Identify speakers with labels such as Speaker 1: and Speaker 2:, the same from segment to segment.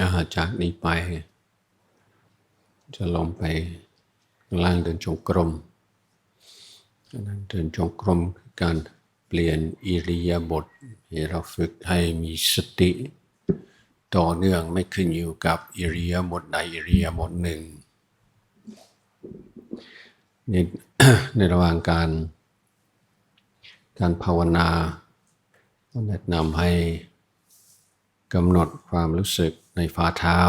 Speaker 1: อาจากนี้ไป จะลองไปล่างเดินจงกรมนั้นเดินจงกรมคือการเปลี่ยนอิริยาบถให้เราฝึกให้มีสติ ต่อเนื่องไม่ขึ้นอยู่กับอิริยาบถใดอิริยาบถหนึ่งในในระหว่างการการภาวนาแนะนำให้ กำหนดความรู้สึกในฝ่าเท้า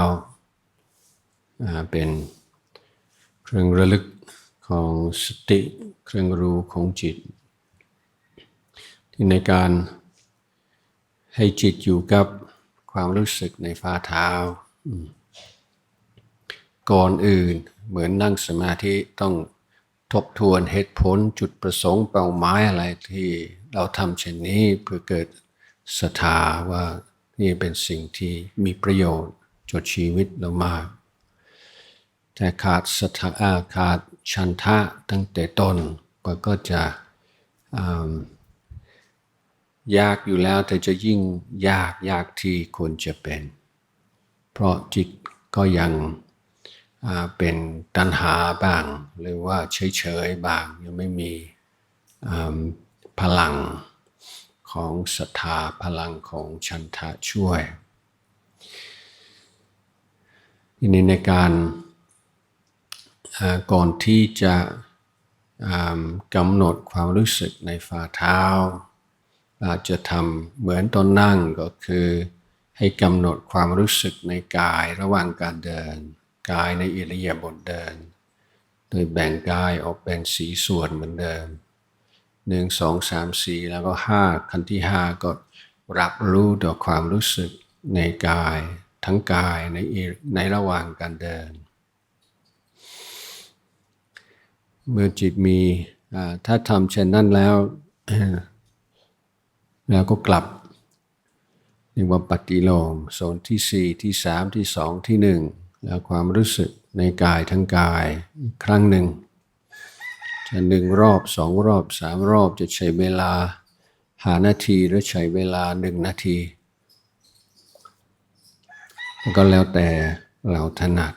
Speaker 1: เป็นเครื่องระลึกของสติเครื่องรู้ของจิต ที่ในการให้จิตอยู่กับความรู้สึกในฝ่าเท้า ก่อนอื่นเหมือนนั่งสมาธิต้องทบทวนเหตุผลจุดประสงค์เป้าหมายอะไรที่เราทำเช่นนี้เพื่อเกิดศรัทธาว่า นี่เป็นสิ่งที่มีประโยชน์จดชีวิตเรามาก แต่ขาดศรัทธาอาขาดชันทะตั้งแต่ต้นมันก็จะยากอยู่แล้วแต่จะยิ่งยากยากที่ควรจะเป็น เพราะจิตก็ยังเป็นตัณหาบ้าง หรือว่าเฉยๆบ้างยังไม่มีพลัง ของศรัทธาพลังของชันทะช่วยทีนี้ในการก่อนที่จะกำหนดความรู้สึกในฝ่าเท้า อาจจะทำเหมือนตอนนั่งก็คือให้กำหนดความรู้สึกในกายระหว่างการเดิน กายในอิริยาบถเดิน โดยแบ่งกายออกเป็นสีส่วนเหมือนเดิม หนึ่งสองสามสี่แล้วก็ห้าขั้นที่ห้าก็รับรู้ต่อความรู้สึกในกายทั้งกายในในระหว่างการเดิน เมื่อจิตมีถ้าทำเช่นนั้นแล้ว แล้วก็กลับเรียกว่าปฏิโลมโซนที่สี่ที่สามที่สองที่หนึ่งแล้วความรู้สึกในกายทั้งกายอีกครั้งหนึ่ง หนึ่งรอบสองรอบสามรอบจะใช้เวลาหานาทีหรือใช้เวลาหนึ่งนาที ก็แล้วแต่เราถนัด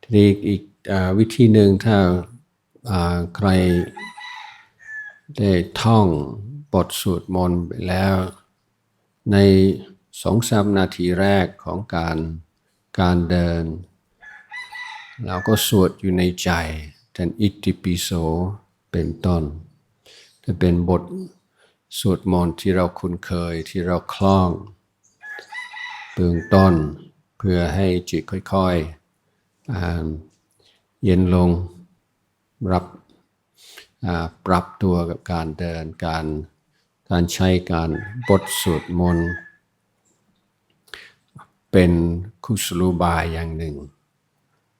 Speaker 1: ทีนี้อีกอวิธีหนึ่งถ้าอ่าใครได้ท่องบทสวดมนต์ไปแล้ว ในสองสามนาทีแรกของการการเดิน เราก็สวดอยู่ในใจแทนอิติปิโสเป็นต้นจะเป็นบทสวดมนต์ที่เราคุ้นเคยที่เราคล่องเบื้องต้นเพื่อให้จิตค่อยๆเย็นลงรับปรับตัวกับการเดินการการใช้การบทสวดมนต์เป็นคุสลุบายอย่างหนึ่ง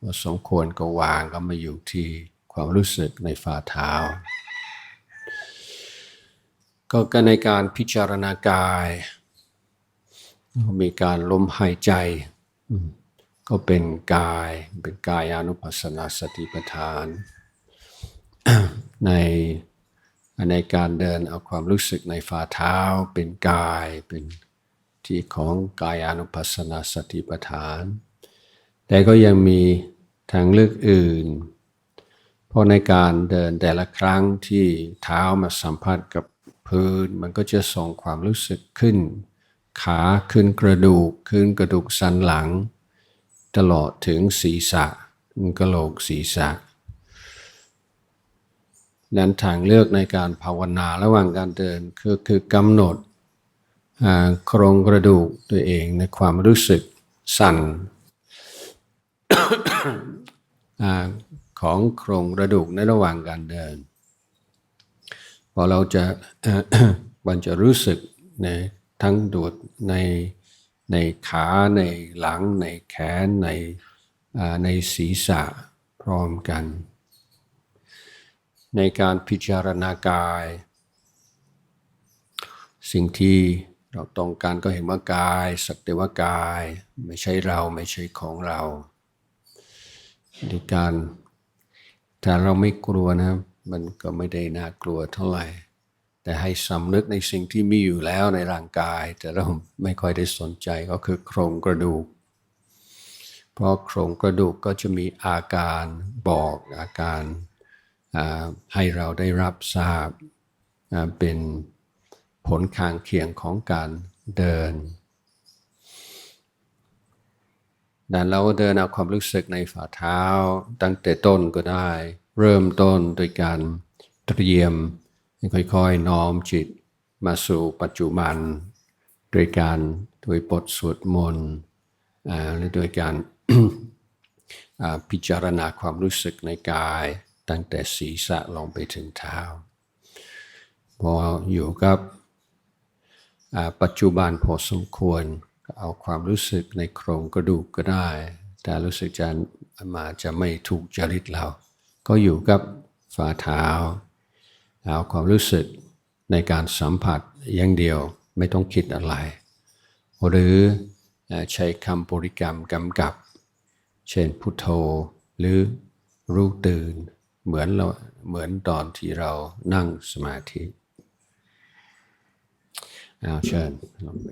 Speaker 1: ว่าสมควรก็วางก็มาอยู่ที่ความรู้สึกในฝ่าเท้า ก็การในการพิจารณากาย มีการลมหายใจ ก็เป็นกายเป็นกายานุปัสสนาสติปัฏฐาน ในในการเดินเอาความรู้สึกในฝ่าเท้า เป็นกายเป็นที่ของกายานุปัสสนาสติปัฏฐาน แต่ก็ยังมี ทางเลือกอื่น เพราะในการเดินแต่ละครั้งที่เท้ามาสัมผัสกับพื้น มันก็จะส่งความรู้สึกขึ้น ขาขึ้นกระดูกขึ้นกระดูกสันหลัง ตลอดถึงศีรษะกระโหลกศีรษะนั้นทางเลือกในการภาวนาระหว่างการเดินคือคือกำหนดโครงกระดูกตัวเองในความรู้สึกสั่น ของโครงกระดูกในระหว่างการเดิน พอเราจะมันจะรู้สึกในทั้งดูดในในขาในหลัง ในแขนในในศีรษะพร้อมกัน ในการพิจารณากาย สิ่งที่เราต้องการก็เห็นว่ากาย สักแต่ว่ากาย ไม่ใช่เราไม่ใช่ของเรา ในการถ้าเราไม่กลัวนะมันก็ไม่ได้น่ากลัวเท่าไหร่ แต่ให้สำนึกในสิ่งที่มีอยู่แล้วในร่างกาย แต่เราไม่ค่อยได้สนใจก็คือโครงกระดูก เพราะโครงกระดูกก็จะมีอาการบอกอาการให้เราได้รับทราบเป็นผลข้างเคียงของการเดิน ดัง นั้นเราเดินเอาความรู้สึกในฝ่าเท้า ตั้งแต่ต้นก็ได้ เริ่มต้นโดยการเตรียม ค่อยๆน้อมจิตมาสู่ปัจจุบัน โดยการโดยบทสวดมนต์หรือโดยการพิจารณาความรู้สึกในกาย ตั้งแต่ศีรษะลงไปถึงเท้า พออยู่กับปัจจุบันพอสมควร เอาความรู้สึกในโครงกระดูกก็ได้ แต่รู้สึกจะมาจะไม่ถูกจริตเรา ก็อยู่กับฝ่าเท้า เอาความรู้สึกในการสัมผัสอย่างเดียวไม่ต้องคิดอะไร หรือใช้คำบริกรรมกำกับ เช่นพุทโธหรือรู้ตื่นเหมือนเราเหมือนตอนที่เรานั่งสมาธิเอาเชิญลองไป